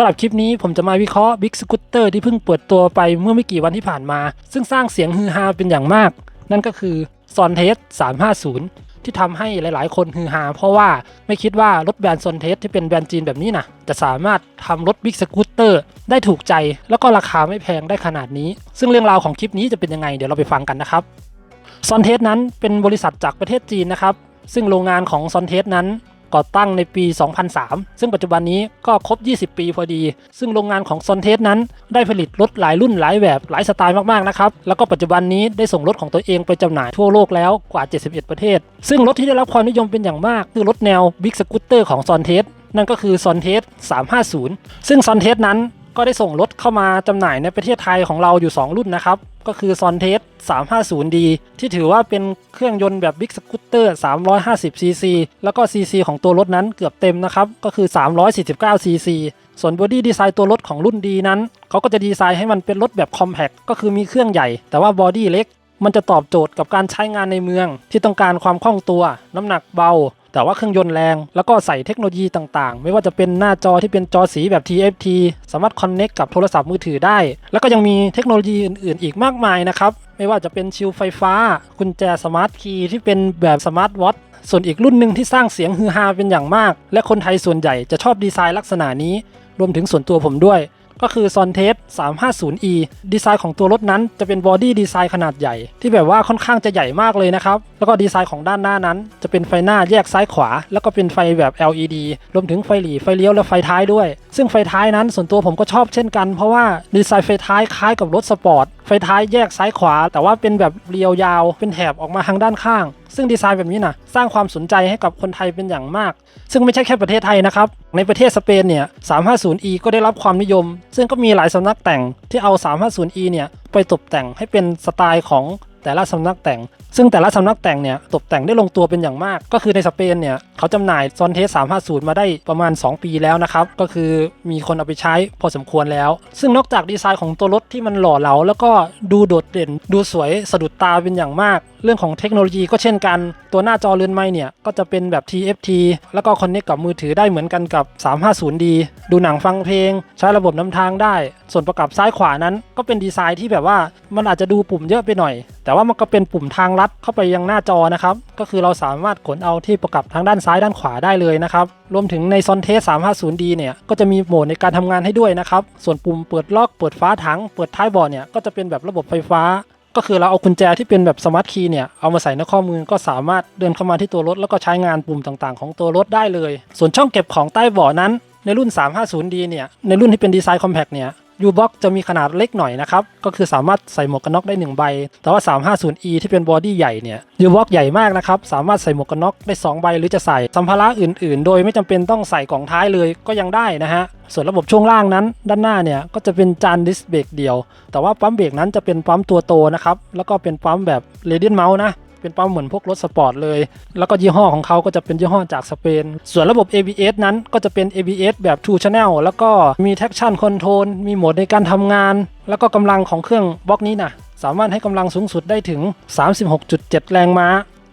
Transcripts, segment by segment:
ำหรับคลิปนี้ผมจะมาวิเคราะห์ Big Scooter ที่เพิ่งเปิดตัวไปเมื่อไม่กี่วันที่ผ่านมา ซึ่งสร้างเสียงฮือฮาเป็นอย่างมาก นั่นก็คือ s o n t e s 350 ที่ทำให้หลายๆ คนฮือฮาเพราะว่าไม่คิดว่ารถแบรนด์ s o n t e s ที่เป็นแบรนด์จีนแบบนี้นะจะสามารถทำรถ Big Scooter ได้ถูกใจ แล้วก็ราคาไม่แพงได้ขนาดนี้ ซึ่งเรื่องราวของคลิปนี้จะเป็นยังไงเดี๋ยวเราไปฟังกันนะครับซอนเทสนั้นเป็นบริษัทจากประเทศจีนนะครับซึ่งโรงงานของซอนเทสนั้น ก่อตั้งในปี 2003 ซึ่งปัจจุบันนี้ก็ครบ 20 ปีพอดี ซึ่งโรงงานของซอนเทสนั้น ได้ผลิตรถหลายรุ่นหลายแบบหลายสไตล์มากๆนะครับแล้วก็ปัจจุบันนี้ได้ส่งรถของตัวเองไปจำหน่ายทั่วโลกแล้วกว่า 71 ประเทศ ซึ่งรถที่ได้รับความนิยมเป็นอย่างมากคือรถแนวบิ๊กสกูตเตอร์ของซอนเทสนั่นก็คือซอนเทส350 ซึ่งซอนเทสนั้น ก็ได้ส่งรถเข้ามาจำหน่ายในประเทศไทยของเราอยู่ 2 รุ่นนะครับ ก็คือ s o n t e s 350D ที่ถือว่าเป็นเครื่องยนต์แบบ Big Scooter 350cc แล้วก็ cc ของตัวรถนั้นเกือบเต็มนะครับ ก็คือ 349cc ส่วนบอดี้ดีไซน์ตัวรถของรุ่นดีนั้น เขาก็จะดีไซน์ให้มันเป็นรถแบบ compact ก็คือมีเครื่องใหญ่ แต่ว่าบอดี้เล็ก มันจะตอบโจทย์กับการใช้งานในเมือง ที่ต้องการความคล่องตัว น้ำหนักเบา แต่ว่าเครื่องยนต์แรง แล้วก็ใส่เทคโนโลยีต่างๆ ไม่ว่าจะเป็นหน้าจอที่เป็นจอสีแบบ TFT สามารถคอนเน็กกับโทรศัพท์มือถือได้ แล้วก็ยังมีเทคโนโลยีอื่นๆ อีกมากมายนะครับ ไม่ว่าจะเป็นชิลไฟฟ้า กุญแจสมาร์ทคีย์ที่เป็นแบบสมาร์ทวอทส่วนอีกรุ่นหนึ่งที่สร้างเสียงฮือฮาเป็นอย่างมาก และคนไทยส่วนใหญ่จะชอบดีไซน์ลักษณะนี้ รวมถึงส่วนตัวผมด้วย ก็คือ s o n t e s 350e ดีไซน์ของตัวรถนั้นจะเป็นบอดี้ดีไซน์ขนาดใหญ่ ที่แบบว่าค่อนข้างจะใหญ่มากเลยนะครับ แล้วก็ดีไซน์ของด้านหน้านั้น จะเป็นไฟหน้าแยกซ้ายขวา แล้วก็เป็นไฟแบบ LED รวมถึงไฟหลีไฟเลี้ยวและไฟท้ายด้วย ซึ่งไฟท้ายนั้นส่วนตัวผมก็ชอบเช่นกันเพราะว่าดีไซน์ไฟท้ายคล้ายกับรถสปอร์ตไฟท้ายแยกซ้ายขวา แต่ว่าเป็นแบบเรียวยาว เป็นแถบออกมาทางด้านข้าง ซึ่งดีไซน์แบบนี้นะสร้างความสนใจให้กับคนไทยเป็นอย่างมาก ซึ่งไม่ใช่แค่ประเทศไทยนะครับ ในประเทศสเปนเนี่ย 350e ก็ได้รับความนิยม ซึ่งก็มีหลายสำนักแต่งที่เอา 350e เนี่ยไปตกแต่งให้เป็นสไตล์ของ แต่ละสำนักแต่ง ซึ่งแต่ละสำนักแต่งเนี่ยตกแต่งได้ลงตัวเป็นอย่างมาก ก็คือในสเปนเนี่ยเขาจำหน่ายซอนเทส 350 มาได้ประมาณ 2 ปีแล้วนะครับ ก็คือมีคนเอาไปใช้พอสมควรแล้ว ซึ่งนอกจากดีไซน์ของตัวรถที่มันหล่อเหลาแล้วก็ดูโดดเด่น ดูสวยสะดุดตาเป็นอย่างมาก เรื่องของเทคโนโลยีก็เช่นกัน ตัวหน้าจอเรือนไม้เนี่ยก็จะเป็นแบบ TFT แล้วก็คอนเน c กกับมือถือได้เหมือนกันกับ 350D ดูหนังฟังเพลง ใช้ระบบนำทางได้ ส่วนประกับซ้ายขวานั้น ก็เป็นดีไซน์ที่แบบว่ามันอาจจะดูปุ่มเยอะไปหน่อย แต่ว่ามันก็เป็นปุ่มทางลัดเข้าไปยังหน้าจอนะครับ ก็คือเราสามารถขนเอาที่ประกับทางด้านซ้ายด้านขวาได้เลยนะครับ รวมถึงในซอนเทส 350D เนี่ยก็จะมีโหมดในการทำงานให้ด้วยนะครับ ส่วนปุ่มเปิดล็อก เปิดฟ้าถัง เปิดท้ายบอร์ดเนี่ยก็จะเป็นแบบระบบไฟฟ้า ก็คือเราเอากุญแจที่เป็นแบบสมาร์ทคีย์เนี่ยเอามาใส่ในข้อมือก็สามารถเดินเข้ามาที่ตัวรถ แล้วก็ใช้งานปุ่มต่างๆ ของตัวรถได้เลย ส่วนช่องเก็บของใต้เบาะนั้น ในรุ่น 350D เนี่ยในรุ่นที่เป็นดีไซน์คอมแพคเนี่ย ยูบ็อกจะมีขนาดเล็กหน่อยนะครับ ก็คือสามารถใส่หมวกกันน็อกได้ 1 ใบ แต่ว่า 350e ที่เป็นบอดี้ใหญ่เนี่ยยูบ็อกใหญ่มากนะครับ สามารถใส่หมวกกันน็อกได้ 2 ใบ หรือจะใส่สัมภาระอื่น ๆ โดยไม่จำเป็นต้องใส่กล่องท้ายเลยก็ยังได้นะฮะ ส่วนระบบช่วงล่างนั้น ด้านหน้าเนี่ยก็จะเป็นจานดิสเบรกเดียว แต่ว่าปั๊มเบรกนั้นจะเป็นปั๊มตัวโตนะครับ แล้วก็เป็นปั๊มแบบเรเดียนเมาส์นะ เป็นปั๊มเหมือนพวกรถสปอร์ตเลย แล้วก็ยี่ห้อของเขาก็จะเป็นยี่ห้อจากสเปน ส่วนระบบ ABS นั้นก็จะเป็น ABS แบบ2 Channel แล้วก็มี traction control มีโหมดในการทำงาน แล้วก็กำลังของเครื่องบล็อกนี้นะสามารถให้กำลังสูงสุดได้ถึง 36.7 แรงม้า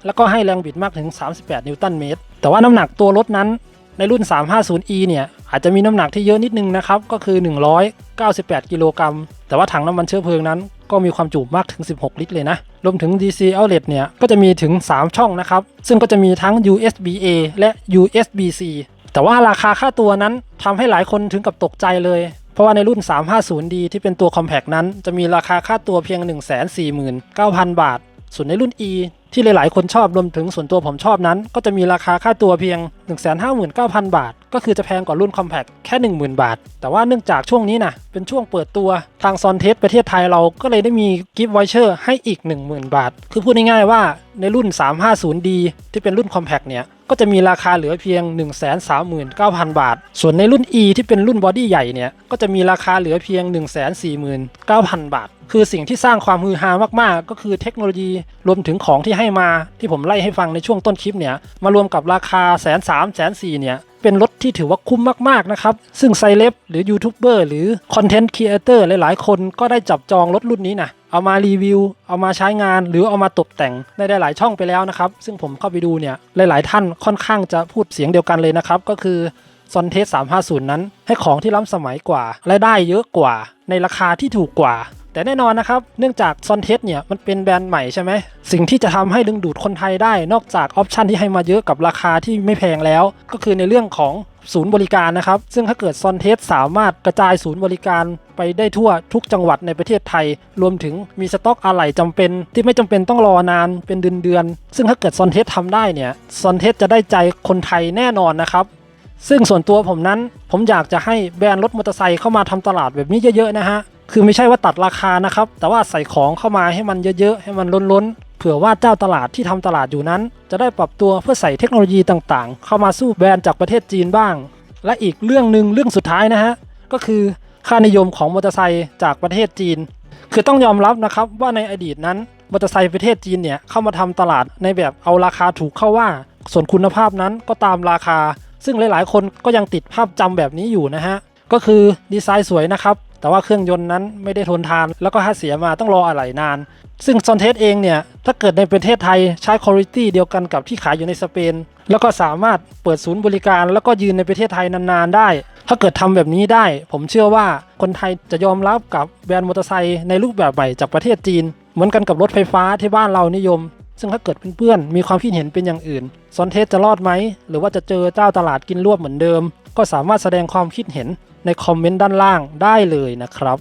แล้วก็ให้แรงบิดมากถึง 38 นิวตันเมตร แต่ว่าน้ำหนักตัวรถนั้นในรุ่น 350e เนี่ย อาจจะมีน้ำหนักที่เยอะนิดนึงนะครับ ก็คือ 198 กิโลกรัม แต่ว่าถังน้ำมันเชื้อเพลิงนั้น ก็มีความจุมากถึง 16 ลิตรเลยนะ รวมถึง DC outlet เนี่ย ก็จะมีถึง 3 ช่องนะครับ ซึ่งก็จะมีทั้ง USB A และ USB C แต่ว่าราคาค่าตัวนั้นทำให้หลายคนถึงกับตกใจเลย เพราะว่าในรุ่น 350D ที่เป็นตัว Compact นั้น จะมีราคาค่าตัวเพียง 149,000 บาท ส่วนในรุ่น E ที่หลายๆ คนชอบรวมถึงส่วนตัวผมชอบนั้น ก็จะมีราคาค่าตัวเพียง 159,000 บาท ก็คือจะแพงกว่ารุ่น Compact แค่ 10,000 บาท แต่ว่าเนื่องจากช่วงนี้นะเป็นช่วงเปิดตัวทางซอนเทสประเทศไทยเราก็เลยได้มีกิฟต์ไวเชอร์ให้อีก 10,000 บาท คือพูดง่ายๆว่าในรุ่น 350D ที่เป็นรุ่น Compact เนี่ยก็จะมีราคาเหลือเพียง 139,000 บาท ส่วนในรุ่น E ที่เป็นรุ่นบอดี้ใหญ่เนี่ย ก็จะมีราคาเหลือเพียง 149,000 บาท คือสิ่งที่สร้างความฮือฮามากๆ ก็คือเทคโนโลยีรวมถึงของที่ให้มาที่ผมไล่ให้ฟังในช่วงต้นคลิปเนี่ย มารวมกับราคาแสนสามแสนสี่เนี่ยเป็นรถที่ถือว่าคุ้มมาก ๆ นะครับ ซึ่งไซเลบหรือยูทูบเบอร์หรือคอนเทนต์ครีเอเตอร์หลาย ๆ คนก็ได้จับจองรถรุ่นนี้นะเอามารีวิว เอามาใช้งานหรือเอามาตกแต่งในหลาย ๆ ช่องไปแล้วนะครับ ซึ่งผมเข้าไปดูเนี่ยหลาย ๆ ท่านค่อนข้างจะพูดเสียงเดียวกันเลยนะครับ ก็คือซอนเทส350 นั้น ให้ของที่ล้ำสมัยกว่าและได้เยอะกว่า ในราคาที่ถูกกว่า แต่แน่นอนนะครับ เนื่องจากซอนเทสเนี่ยมันเป็นแบรนด์ใหม่ใช่ไหม สิ่งที่จะทำให้ดึงดูดคนไทยได้นอกจากออปชันที่ให้มาเยอะกับราคาที่ไม่แพงแล้ว ก็คือในเรื่องของศูนย์บริการนะครับ ซึ่งถ้าเกิดซอนเทสสามารถกระจายศูนย์บริการไปได้ทั่วทุกจังหวัดในประเทศไทย รวมถึงมีสต็อกอะไหล่จำเป็น ที่ไม่จำเป็นต้องรอนานเป็นเดือนเดือนๆซึ่งถ้าเกิดซอนเทสทำได้เนี่ยซอนเทสจะได้ใจคนไทยแน่นอนนะครับซึ่งส่วนตัวผมนั้นผมอยากจะให้แบรนด์รถมอเตอร์ไซค์เข้ามาทำตลาดแบบนี้เยอะๆนะฮะ คือไม่ใช่ว่าตัดราคานะครับ แต่ว่าใส่ของเข้ามาให้มันเยอะๆ ให้มันล้นๆ เผื่อว่าเจ้าตลาดที่ทำตลาดอยู่นั้น จะได้ปรับตัวเพื่อใส่เทคโนโลยีต่างๆ เข้ามาสู้แบรนด์จากประเทศจีนบ้าง และอีกเรื่องหนึ่งเรื่องสุดท้ายนะฮะ ก็คือค่านิยมของมอเตอร์ไซค์จากประเทศจีน คือต้องยอมรับนะครับว่าในอดีตนั้นมอเตอร์ไซค์ประเทศจีนเนี่ยเข้ามาทำตลาดในแบบเอาราคาถูกเข้าว่า ส่วนคุณภาพนั้นก็ตามราคา ซึ่งหลายๆ คนก็ยังติดภาพจำแบบนี้อยู่นะฮะก็คือดีไซน์สวยนะครับ แต่ว่าเครื่องยนต์นั้นไม่ได้ทนทาน แล้วก็ถ้าเสียมาต้องรออะไหล่นาน ซึ่งซอนเทสเองเนี่ยถ้าเกิดในประเทศไทยใช้คุณภาพเดียวกันกับที่ขายอยู่ในสเปน แล้วก็สามารถเปิดศูนย์บริการ แล้วก็ยืนในประเทศไทยนานๆได้ ถ้าเกิดทำแบบนี้ได้ ผมเชื่อว่าคนไทยจะยอมรับกับแบรนด์มอเตอร์ไซค์ในรูปแบบใหม่จากประเทศจีน เหมือนกันกับรถไฟฟ้าที่บ้านเรานิยมซึ่งถ้าเกิดเพื่อนๆมีความคิดเห็นเป็นอย่างอื่น ซอนเทสจะรอดไหม หรือว่าจะเจอเจ้าตลาดกินรวบเหมือนเดิม ก็สามารถแสดงความคิดเห็น ในคอมเมนต์ด้านล่างได้เลยนะครับ